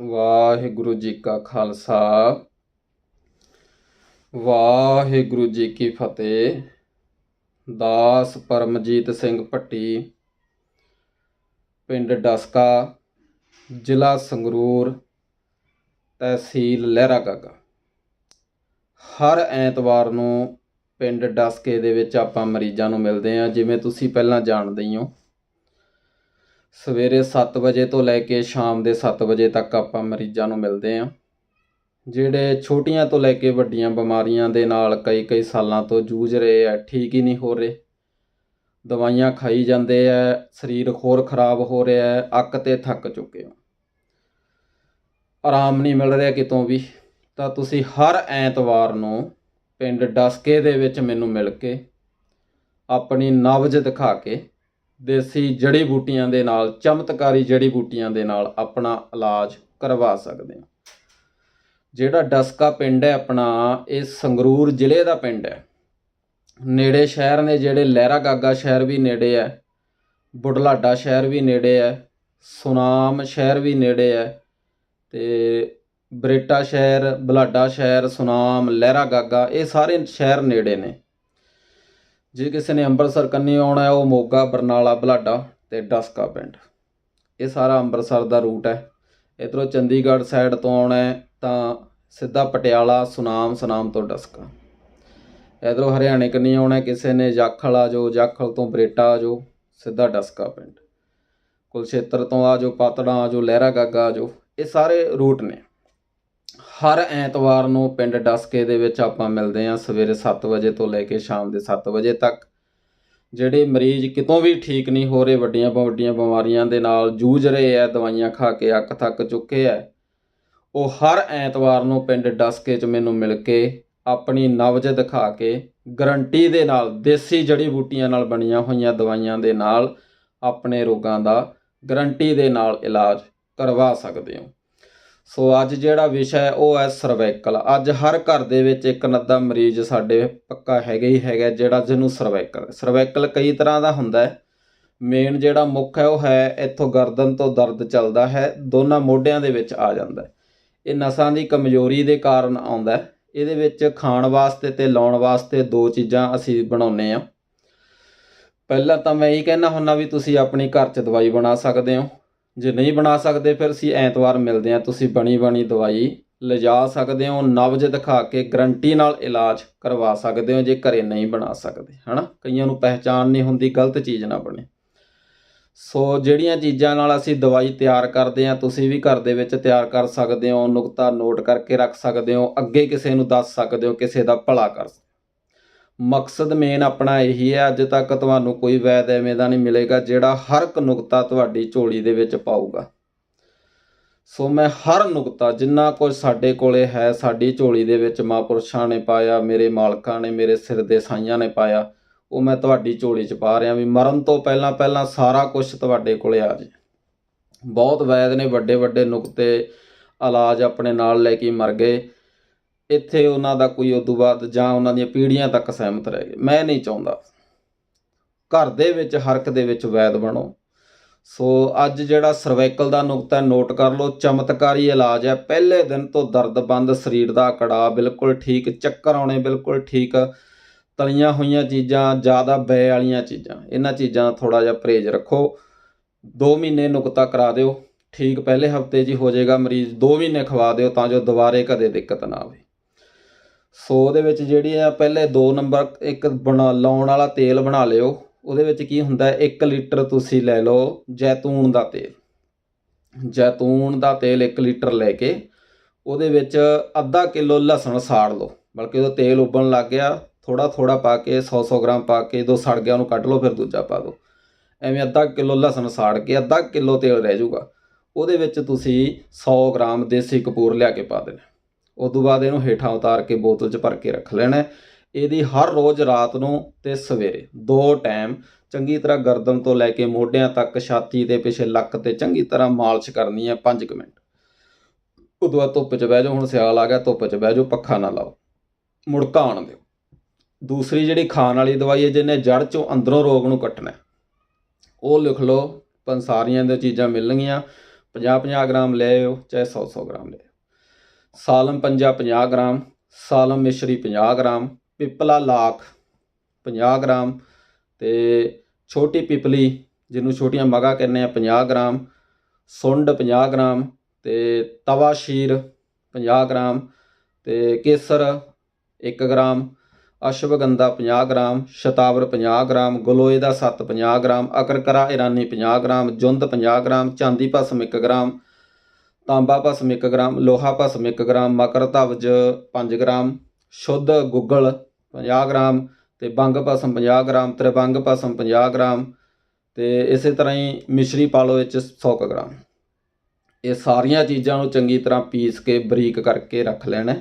ਵਾਹਿਗੁਰੂ ਜੀ ਕਾ ਖਾਲਸਾ। ਵਾਹਿਗੁਰੂ ਜੀ ਕੀ ਫਤਿਹ। ਦਾਸ ਪਰਮਜੀਤ ਸਿੰਘ ਭੱਟੀ, ਪਿੰਡ ਡਸਕਾ, ਜ਼ਿਲ੍ਹਾ ਸੰਗਰੂਰ, ਤਹਿਸੀਲ ਲਹਿਰਾ ਗਾਗਾ। ਹਰ ਐਤਵਾਰ ਨੂੰ ਪਿੰਡ ਡਸਕੇ ਦੇ ਵਿੱਚ ਆਪਾਂ ਮਰੀਜ਼ਾਂ ਨੂੰ ਮਿਲਦੇ ਹਾਂ, ਜਿਵੇਂ ਤੁਸੀਂ ਪਹਿਲਾਂ ਜਾਣਦੇ ਹੀ ਹੋ। ਸਵੇਰੇ 7 ਵਜੇ ਤੋਂ ਲੈ ਕੇ ਸ਼ਾਮ ਦੇ 7 ਵਜੇ ਤੱਕ ਆਪਾਂ ਮਰੀਜ਼ਾਂ ਨੂੰ ਮਿਲਦੇ ਹਾਂ। ਜਿਹੜੇ ਛੋਟੀਆਂ ਤੋਂ ਲੈ ਕੇ ਵੱਡੀਆਂ ਬਿਮਾਰੀਆਂ ਦੇ ਨਾਲ ਕਈ ਕਈ ਸਾਲਾਂ ਤੋਂ ਜੂਝ ਰਹੇ ਆ, ਠੀਕ ਹੀ ਨਹੀਂ ਹੋ ਰਹੇ। ਦਵਾਈਆਂ ਖਾਈ ਜਾਂਦੇ ਆ, ਸਰੀਰ ਹੋਰ ਖਰਾਬ ਹੋ ਰਿਹਾ ਹੈ, ਅੱਕ ਤੇ ਥੱਕ ਚੁੱਕੇ ਹੋ। ਆਰਾਮ ਨਹੀਂ ਮਿਲ ਰਿਹਾ ਕਿਤੋਂ ਵੀ। ਤਾਂ ਤੁਸੀਂ ਹਰ ਐਤਵਾਰ ਨੂੰ ਪਿੰਡ ਡਸਕੇ ਦੇ ਵਿੱਚ ਮੈਨੂੰ ਮਿਲ ਕੇ ਆਪਣੀ ਨਬਜ਼ ਦਿਖਾ ਕੇ ਦੇਸੀ ਜੜੀ ਬੂਟੀਆਂ ਦੇ ਨਾਲ, ਚਮਤਕਾਰੀ ਜੜੀ ਬੂਟੀਆਂ ਦੇ ਨਾਲ ਆਪਣਾ ਇਲਾਜ ਕਰਵਾ ਸਕਦੇ ਹੋ। ਜਿਹੜਾ ਡਸਕਾ ਪਿੰਡ ਹੈ ਆਪਣਾ, ਇਹ ਸੰਗਰੂਰ ਜ਼ਿਲ੍ਹੇ ਦਾ ਪਿੰਡ ਹੈ। ਨੇੜੇ ਸ਼ਹਿਰ ਨੇ ਜਿਹੜੇ ਲਹਿਰਾ ਗਾਗਾ ਸ਼ਹਿਰ ਵੀ ਨੇੜੇ ਹੈ, ਬੁਢਲਾਡਾ ਸ਼ਹਿਰ ਵੀ ਨੇੜੇ ਹੈ, ਸੁਨਾਮ ਸ਼ਹਿਰ ਵੀ ਨੇੜੇ ਹੈ ਤੇ ਬਰੇਟਾ ਸ਼ਹਿਰ ਬਲਾਡਾ ਸ਼ਹਿਰ, ਸੁਨਾਮ, ਲਹਿਰਾ ਗਾਗਾ, ਇਹ ਸਾਰੇ ਸ਼ਹਿਰ ਨੇੜੇ ਨੇ। ਜੇ ਕਿਸੇ ਨੇ ਅੰਮ੍ਰਿਤਸਰ ਕੰਨੀ ਆਉਣਾ ਹੈ, ਉਹ ਮੋਗਾ, ਬਰਨਾਲਾ, ਬਲਾਡਾ ਤੇ ਡਸਕਾ ਪਿੰਡ। ਇਹ ਸਾਰਾ ਅੰਮ੍ਰਿਤਸਰ ਦਾ ਰੂਟ ਹੈ। ਇਧਰੋਂ ਚੰਡੀਗੜ੍ਹ ਸਾਈਡ ਤੋਂ ਆਉਣਾ ਹੈ, ਤਾਂ ਸਿੱਧਾ ਪਟਿਆਲਾ, ਸੁਨਾਮ ਸੁਨਾਮ ਤੋਂ ਡਸਕਾ। ਇਧਰੋਂ ਹਰਿਆਣੇ ਕੰਨੀ ਆਉਣਾ ਕਿਸੇ ਨੇ ਜਾਖਲ ਆ ਜਾਓ, ਜਾਖਲ ਤੋਂ ਬਰੇਟਾ ਆ ਜਾਓ, ਸਿੱਧਾ ਡਸਕਾ ਪਿੰਡ। ਕੁਲਛੇਤਰ ਤੋਂ ਆ ਜਾਓ, ਪਾਤੜਾ ਆ ਜਾਓ ਲਹਿਰਾ ਗਾਗਾ ਆ ਜਾਓ, ਇਹ ਸਾਰੇ ਰੂਟ ਨੇ। ਹਰ ਐਤਵਾਰ ਨੂੰ ਪਿੰਡ ਡਸਕੇ ਦੇ ਵਿੱਚ ਆਪਾਂ ਮਿਲਦੇ ਹਾਂ ਸਵੇਰੇ 7 ਵਜੇ ਤੋਂ ਲੈ ਕੇ ਸ਼ਾਮ ਦੇ 7 ਵਜੇ ਤੱਕ। ਜਿਹੜੇ ਮਰੀਜ਼ ਕਿਤੋਂ ਵੀ ਠੀਕ ਨਹੀਂ ਹੋ ਰਹੇ, ਵੱਡੀਆਂ ਤੋਂ ਵੱਡੀਆਂ ਬਿਮਾਰੀਆਂ ਦੇ ਨਾਲ ਜੂਝ ਰਹੇ ਆ, ਦਵਾਈਆਂ ਖਾ ਕੇ ਅੱਕ ਥੱਕ ਚੁੱਕੇ ਆ, ਉਹ ਹਰ ਐਤਵਾਰ ਨੂੰ ਪਿੰਡ ਡਸਕੇ 'ਚ ਮੈਨੂੰ ਮਿਲ ਕੇ ਆਪਣੀ ਨਵਜ ਦਿਖਾ ਕੇ ਗਰੰਟੀ ਦੇ ਨਾਲ, ਦੇਸੀ ਜੜੀ ਬੂਟੀਆਂ ਨਾਲ ਬਣੀਆਂ ਹੋਈਆਂ ਦਵਾਈਆਂ ਦੇ ਨਾਲ ਆਪਣੇ ਰੋਗਾਂ ਦਾ ਗਰੰਟੀ ਦੇ ਨਾਲ ਇਲਾਜ ਕਰਵਾ ਸਕਦੇ ਹੋ। ਸੋ ਅੱਜ ਜਿਹੜਾ ਵਿਸ਼ਾ ਹੈ ਉਹ ਹੈ ਸਰਵਾਈਕਲ ਅੱਜ ਹਰ ਘਰ ਦੇ ਵਿੱਚ ਇੱਕ ਨੱਦਾ ਮਰੀਜ਼ ਸਾਡੇ ਪੱਕਾ ਹੈਗਾ ਹੀ ਹੈਗਾ ਜਿਹੜਾ ਜਿਹਨੂੰ ਸਰਵਾਈਕਲ ਸਰਵਾਈਕਲ ਕਈ ਤਰ੍ਹਾਂ ਦਾ ਹੁੰਦਾ ਹੈ। ਮੇਨ ਜਿਹੜਾ ਮੁੱਖ ਹੈ ਉਹ ਹੈ, ਇੱਥੋਂ ਗਰਦਨ ਤੋਂ ਦਰਦ ਚੱਲਦਾ ਹੈ, ਦੋਨਾਂ ਮੋਢਿਆਂ ਦੇ ਵਿੱਚ ਆ ਜਾਂਦਾ ਹੈ। ਇਹ ਨਸਾਂ ਦੀ ਕਮਜ਼ੋਰੀ ਦੇ ਕਾਰਨ ਆਉਂਦਾ ਹੈ। ਇਹਦੇ ਵਿੱਚ ਖਾਣ ਵਾਸਤੇ ਤੇ ਲਾਉਣ ਵਾਸਤੇ ਦੋ ਚੀਜ਼ਾਂ ਅਸੀਂ ਬਣਾਉਨੇ ਆ ਪਹਿਲਾਂ ਤਾਂ ਮੈਂ ਇਹ ਕਹਿਣਾ ਹੁੰਦਾ ਵੀ ਤੁਸੀਂ ਆਪਣੀ ਘਰ 'ਚ ਦਵਾਈ ਬਣਾ ਸਕਦੇ ਹੋ। ਜੇ ਨਹੀਂ ਬਣਾ ਸਕਦੇ, ਫਿਰ ਅਸੀਂ ਐਤਵਾਰ ਮਿਲਦੇ ਹਾਂ। ਤੁਸੀਂ ਬਣੀ ਬਣੀ ਦਵਾਈ ਲਿਜਾ ਸਕਦੇ ਹੋ, ਨਬਜ਼ ਦਿਖਾ ਕੇ ਗਰੰਟੀ ਨਾਲ ਇਲਾਜ ਕਰਵਾ ਸਕਦੇ ਹੋ, ਜੇ ਘਰੇ ਨਹੀਂ ਬਣਾ ਸਕਦੇ, ਹਨਾ? ਕਈਆਂ ਨੂੰ ਪਹਿਚਾਨ ਨਹੀਂ ਹੁੰਦੀ, ਗਲਤ ਚੀਜ਼ ਨਾ ਬਣੇ। ਸੋ ਜਿਹੜੀਆਂ ਚੀਜ਼ਾਂ ਨਾਲ ਅਸੀਂ ਦਵਾਈ ਤਿਆਰ ਕਰਦੇ ਹਾਂ, ਤੁਸੀਂ ਵੀ ਘਰ ਦੇ ਵਿੱਚ ਤਿਆਰ ਕਰ ਸਕਦੇ ਹੋ, ਨੁਕਤਾ ਨੋਟ ਕਰਕੇ ਰੱਖ ਸਕਦੇ ਹੋ, ਅੱਗੇ ਕਿਸੇ ਨੂੰ ਦੱਸ ਸਕਦੇ ਹੋ, ਕਿਸੇ ਦਾ ਭਲਾ ਕਰ ਸਕਦੇ ਮਕਸਦ ਮੇਨ ਆਪਣਾ ਇਹੀ ਹੈ, ਅੱਜ ਤੱਕ ਤੁਹਾਨੂੰ ਕੋਈ ਵੈਦ ਐਵੇਂ ਦਾ ਨਹੀਂ ਮਿਲੇਗਾ ਜਿਹੜਾ ਹਰ ਇੱਕ ਨੁਕਤਾ ਤੁਹਾਡੀ ਝੋਲੀ ਦੇ ਵਿੱਚ ਪਾਊਗਾ। ਸੋ ਮੈਂ ਹਰ ਨੁਕਤਾ, ਜਿੰਨਾ ਕੁਝ ਸਾਡੇ ਕੋਲੇ ਹੈ, ਸਾਡੀ ਝੋਲੀ ਦੇ ਵਿੱਚ ਮਹਾਂਪੁਰਸ਼ਾਂ ਨੇ ਪਾਇਆ, ਮੇਰੇ ਮਾਲਕਾਂ ਨੇ, ਮੇਰੇ ਸਿਰ ਦੇ ਸਾਈਆਂ ਨੇ ਪਾਇਆ, ਉਹ ਮੈਂ ਤੁਹਾਡੀ ਝੋਲੀ 'ਚ ਪਾ ਰਿਹਾ ਵੀ ਮਰਨ ਤੋਂ ਪਹਿਲਾਂ ਪਹਿਲਾਂ ਸਾਰਾ ਕੁਝ ਤੁਹਾਡੇ ਕੋਲੇ ਆ ਜੇ ਬਹੁਤ ਵੈਦ ਨੇ ਵੱਡੇ ਵੱਡੇ ਨੁਕਤੇ, ਇਲਾਜ ਆਪਣੇ ਨਾਲ ਲੈ ਕੇ ਮਰ ਗਏ। ਇੱਥੇ ਉਹਨਾਂ ਦਾ ਕੋਈ ਉਦੋਂ ਬਾਅਦ ਜਾਂ ਉਹਨਾਂ ਦੀਆਂ ਪੀੜ੍ਹੀਆਂ ਤੱਕ ਸਹਿਮਤ ਰਹਿ ਗਏ। ਮੈਂ ਨਹੀਂ ਚਾਹੁੰਦਾ। ਘਰ ਦੇ ਵਿੱਚ ਹਰਕ ਦੇ ਵਿੱਚ ਵੈਦ ਬਣੋ। ਸੋ ਅੱਜ ਜਿਹੜਾ ਸਰਵਾਈਕਲ ਦਾ ਨੁਕਤਾ ਨੋਟ ਕਰ ਲਓ, ਚਮਤਕਾਰੀ ਇਲਾਜ ਹੈ। ਪਹਿਲੇ ਦਿਨ ਤੋਂ ਦਰਦ ਬੰਦ, ਸਰੀਰ ਦਾ ਕੜਾ ਬਿਲਕੁਲ ਠੀਕ, ਚੱਕਰ ਆਉਣੇ ਬਿਲਕੁਲ ਠੀਕ, ਤਲੀਆਂ ਹੋਈਆਂ ਚੀਜ਼ਾਂ, ਜ਼ਿਆਦਾ ਬੈ ਵਾਲੀਆਂ ਚੀਜ਼ਾਂ। ਇਹਨਾਂ ਚੀਜ਼ਾਂ ਦਾ ਥੋੜਾ ਜਿਹਾ ਪਰਹੇਜ਼ ਰੱਖੋ। 2 ਮਹੀਨੇ ਨੁਕਤਾ ਕਰਾ ਦਿਓ। ਠੀਕ ਪਹਿਲੇ ਹਫ਼ਤੇ 'ਚ ਹੀ ਹੋ ਜਾਏਗਾ ਮਰੀਜ਼। 2 ਮਹੀਨੇ ਖਵਾ ਦਿਓ ਤਾਂ ਜੋ ਦੁਬਾਰੇ ਕਦੇ ਦਿੱਕਤ ਨਾ ਆਵੇ। ਸੋ ਉਹਦੇ ਵਿੱਚ ਜਿਹੜੀ ਆ, ਪਹਿਲੇ 2 ਨੰਬਰ ਇੱਕ ਬਣਾ, ਲਾਉਣ ਵਾਲਾ ਤੇਲ ਬਣਾ ਲਿਓ। ਉਹਦੇ ਵਿੱਚ ਕੀ ਹੁੰਦਾ 1 ਲੀਟਰ ਤੁਸੀਂ ਲੈ ਲਓ ਜੈਤੂਨ ਦਾ ਤੇਲ। ਜੈਤੂਨ ਦਾ ਤੇਲ 1 ਲੀਟਰ ਲੈ ਕੇ ਉਹਦੇ ਵਿੱਚ ਅੱਧਾ ਕਿਲੋ ਲਸਣ ਸਾੜ ਲਓ। ਬਲਕਿ ਉਹ ਤੇਲ ਉਬਲਣ ਲੱਗ ਗਿਆ ਥੋੜਾ ਥੋੜਾ ਪਾ ਕੇ 100 100 ਗ੍ਰਾਮ ਪਾ ਕੇ ਦੋ ਸੜ ਗਿਆ, ਉਹਨੂੰ ਕੱਢ ਲਓ, ਫਿਰ ਦੂਜਾ ਪਾ ਦਿਓ। ਐਵੇਂ ਅੱਧਾ ਕਿਲੋ ਲਸਣ ਸਾੜ ਕੇ ਅੱਧਾ ਕਿਲੋ ਤੇਲ ਰਹਿ ਜਾਊਗਾ। ਉਹਦੇ ਵਿੱਚ ਤੁਸੀਂ 100 ਗ੍ਰਾਮ ਦੇਸੀ ਕਪੂਰ ਲਿਆ ਕੇ ਪਾ ਦੇਣਾ। ਉਸ ਤੋਂ ਬਾਅਦ ਇਹਨੂੰ ਹੇਠਾਂ ਉਤਾਰ ਕੇ ਬੋਤਲ 'ਚ ਭਰ ਕੇ ਰੱਖ ਲੈਣਾ ਇਹਦੀ ਹਰ ਰੋਜ਼ ਰਾਤ ਨੂੰ ਤੇ ਸਵੇਰੇ ਦੋ ਟਾਈਮ ਚੰਗੀ ਤਰ੍ਹਾਂ ਗਰਦਨ ਤੋਂ ਲੈ ਕੇ ਮੋਢਿਆਂ ਤੱਕ, ਛਾਤੀ ਦੇ ਪਿੱਛੇ ਲੱਕ ਤੇ ਚੰਗੀ ਤਰ੍ਹਾਂ ਮਾਲਿਸ਼ ਕਰਨੀ ਹੈ 5 ਮਿੰਟ। ਉਦੋਂ ਬਾਅਦ ਧੁੱਪ 'ਚ ਬਹਿ ਜਾਓ, ਹੁਣ ਸਿਆਲ ਆ ਗਿਆ, ਧੁੱਪ 'ਚ ਬਹਿ ਜਾਓ, ਪੱਖਾ ਨਾ ਲਾਓ, ਮੁੜਕਾ ਆਉਣ ਦਿਓ। ਦੂਸਰੀ ਜਿਹੜੀ ਖਾਣ ਵਾਲੀ ਦਵਾਈ ਹੈ, ਜਿਹਨੇ ਜੜ 'ਚੋਂ ਅੰਦਰੋਂ ਰੋਗ ਨੂੰ ਕੱਟਣਾ ਉਹ ਲਿਖ ਲਓ ਪੰਸਾਰੀਆਂ ਦੀਆਂ ਚੀਜ਼ਾਂ ਮਿਲਣਗੀਆਂ 50-50 ਗ੍ਰਾਮ ਲੈ ਆਇਓ, ਚਾਹੇ 100-100 ਗ੍ਰਾਮ ਲੈ ਸਾਲਮ ਪੰਜਾ 50 ਗ੍ਰਾਮ, ਸਾਲਮ ਮਿਸ਼ਰੀ 50 ਗ੍ਰਾਮ, ਪਿਪਲਾ ਲਾਖ 50 ਗ੍ਰਾਮ ਤੇ ਛੋਟੀ ਪਿਪਲੀ, ਜਿਹਨੂੰ ਛੋਟੀਆਂ ਮਗਾ ਕਹਿੰਦੇ ਆ 50 ਗ੍ਰਾਮ, ਸੁੰਡ 50 ਗ੍ਰਾਮ ਤੇ ਤਵਾ ਸ਼ੀਰ 50 ਗ੍ਰਾਮ ਤੇ ਕੇਸਰ 1 ਗ੍ਰਾਮ, ਅਸ਼ਵਗੰਧਾ 50 ਗ੍ਰਾਮ, ਸ਼ਤਾਵਰ 50 ਗ੍ਰਾਮ, ਗਲੋਏ ਦਾ ਸੱਤ 50 ਗ੍ਰਾਮ, ਅਕਰਕਰਾ ਇਰਾਨੀ 50 ਗ੍ਰਾਮ, ਜੁੰਦ 50 ਗ੍ਰਾਮ, ਚਾਂਦੀ ਭਸਮ 1 ਗ੍ਰਾਮ ਤਾਂਬਾ ਭਸਮ 1 ਗ੍ਰਾਮ, ਲੋਹਾ ਭਸਮ 1 ਗ੍ਰਾਮ, ਮਕਰ ਧਵਜ 5 ਗ੍ਰਾਮ, ਸ਼ੁੱਧ ਗੁੱਗਲ 50 ਗ੍ਰਾਮ ਤੇ ਬੰਗ ਭਸਮ 50 ਗ੍ਰਾਮ, ਤ੍ਰਿਵੰਗ ਭਸਮ 50 ਗ੍ਰਾਮ ਤੇ ਇਸੇ ਤਰ੍ਹਾਂ ਹੀ ਮਿਸ਼ਰੀ ਪਾ ਲਓ ਵਿੱਚ 100 ਕੁ ਗ੍ਰਾਮ। ਇਹ ਸਾਰੀਆਂ ਚੀਜ਼ਾਂ ਨੂੰ ਚੰਗੀ ਤਰ੍ਹਾਂ ਪੀਸ ਕੇ ਬਰੀਕ ਕਰਕੇ ਰੱਖ ਲੈਣਾ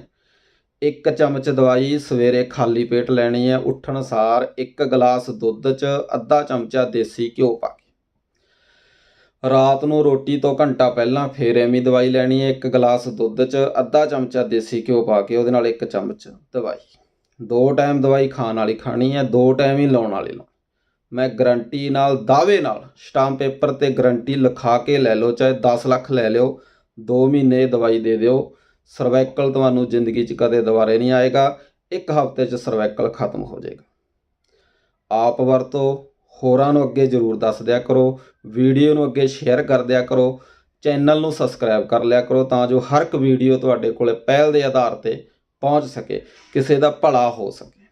ਇੱਕ ਚਮਚ ਦਵਾਈ ਸਵੇਰੇ ਖਾਲੀ ਪੇਟ ਲੈਣੀ ਹੈ, ਉੱਠਣ ਸਾਰ ਇੱਕ ਗਲਾਸ ਦੁੱਧ 'ਚ, ਅੱਧਾ ਚਮਚਾ ਦੇਸੀ ਘਿਓ ਪਾ ਰਾਤ ਨੂੰ ਰੋਟੀ ਤੋਂ ਘੰਟਾ ਪਹਿਲਾਂ ਫੇਰ ਐਵੇਂ ਦਵਾਈ ਲੈਣੀ ਹੈ, ਇੱਕ ਗਲਾਸ ਦੁੱਧ 'ਚ, ਅੱਧਾ ਚਮਚਾ ਦੇਸੀ ਘਿਓ ਪਾ ਕੇ ਉਹਦੇ ਨਾਲ ਇੱਕ ਚਮਚ ਦਵਾਈ। ਦੋ ਟਾਈਮ ਦਵਾਈ ਖਾਣ ਵਾਲੀ ਖਾਣੀ ਹੈ, ਦੋ ਟਾਈਮ ਹੀ ਲਾਉਣ ਵਾਲੀ ਲਾਉਣੀ। ਮੈਂ ਗਰੰਟੀ ਨਾਲ, ਦਾਅਵੇ ਨਾਲ ਸਟਾਂਪ ਪੇਪਰ ਤੇ ਗਰੰਟੀ ਲਿਖਾ ਕੇ ਲੈ ਲਓ, ਚਾਹੇ 10 ਲੱਖ ਲੈ ਲਿਓ 2 ਮਹੀਨੇ ਦਵਾਈ ਦੇ ਦਿਓ। ਸਰਵਾਈਕਲ ਤੁਹਾਨੂੰ ਜ਼ਿੰਦਗੀ 'ਚ ਕਦੇ ਦੁਬਾਰੇ ਨਹੀਂ ਆਏਗਾ, ਇੱਕ ਹਫ਼ਤੇ 'ਚ ਸਰਵਾਈਕਲ ਖਤਮ ਹੋ ਜਾਏਗਾ। ਆਪ ਵਰਤੋ ਹੋਰਾਂ ਨੂੰ ਅੱਗੇ ਜ਼ਰੂਰ ਦੱਸ ਦਿਆ ਕਰੋ, ਵੀਡੀਓ ਨੂੰ ਅੱਗੇ ਸ਼ੇਅਰ ਕਰ ਦਿਆ ਕਰੋ ਚੈਨਲ ਨੂੰ ਸਬਸਕ੍ਰਾਈਬ ਕਰ ਲਿਆ ਕਰੋ ਤਾਂ ਜੋ ਹਰ ਇੱਕ ਵੀਡੀਓ ਤੁਹਾਡੇ ਕੋਲੇ ਪਹਿਲ ਦੇ ਆਧਾਰ ਤੇ ਪਹੁੰਚ ਸਕੇ, ਕਿਸੇ ਦਾ ਭਲਾ ਹੋ ਸਕੇ।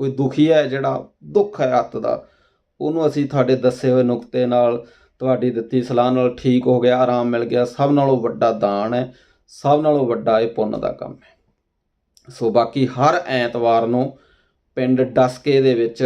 ਕੋਈ ਦੁਖੀ ਹੈ ਜਿਹੜਾ ਦੁੱਖ ਹੈ ਅੱਤ ਦਾ, ਉਹਨੂੰ ਅਸੀਂ ਤੁਹਾਡੇ ਦੱਸੇ ਹੋਏ ਨੁਕਤੇ ਨਾਲ ਤੁਹਾਡੀ ਦਿੱਤੀ ਸਲਾਹ ਨਾਲ ਠੀਕ ਹੋ ਗਿਆ, ਆਰਾਮ ਮਿਲ ਗਿਆ, ਸਭ ਨਾਲੋਂ ਵੱਡਾ ਦਾਨ ਹੈ, ਸਭ ਨਾਲੋਂ ਵੱਡਾ ਇਹ ਪੁੰਨ ਦਾ ਕੰਮ ਹੈ। ਸੋ ਬਾਕੀ ਹਰ ਐਤਵਾਰ ਨੂੰ ਪਿੰਡ ਡਸਕੇ ਦੇ ਵਿੱਚ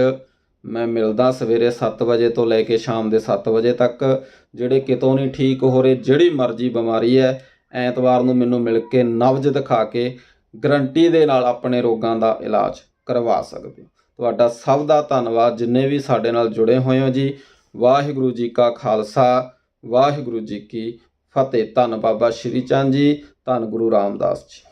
ਮੈਂ ਮਿਲਦਾ ਸਵੇਰੇ 7 ਵਜੇ ਤੋਂ ਲੈ ਕੇ ਸ਼ਾਮ ਦੇ 7 ਵਜੇ ਤੱਕ। ਜਿਹੜੇ ਕਿਤੋਂ ਨਹੀਂ ਠੀਕ ਹੋ ਰਹੇ, ਜਿਹੜੀ ਮਰਜ਼ੀ ਬਿਮਾਰੀ ਹੈ, ਐਤਵਾਰ ਨੂੰ ਮੈਨੂੰ ਮਿਲ ਕੇ ਨਬਜ ਦਿਖਾ ਕੇ ਗਰੰਟੀ ਦੇ ਨਾਲ ਆਪਣੇ ਰੋਗਾਂ ਦਾ ਇਲਾਜ ਕਰਵਾ ਸਕਦੇ ਹੋ। ਤੁਹਾਡਾ ਸਭ ਦਾ ਧੰਨਵਾਦ, ਜਿੰਨੇ ਵੀ ਸਾਡੇ ਨਾਲ ਜੁੜੇ ਹੋਏ ਹੋ ਜੀ। ਵਾਹਿਗੁਰੂ ਜੀ ਕਾ ਖਾਲਸਾ, ਵਾਹਿਗੁਰੂ ਜੀ ਕੀ ਫਤਿਹ। ਧੰਨ ਬਾਬਾ ਸ਼੍ਰੀ ਚੰਦ ਜੀ, ਧੰਨ ਗੁਰੂ ਰਾਮਦਾਸ ਜੀ।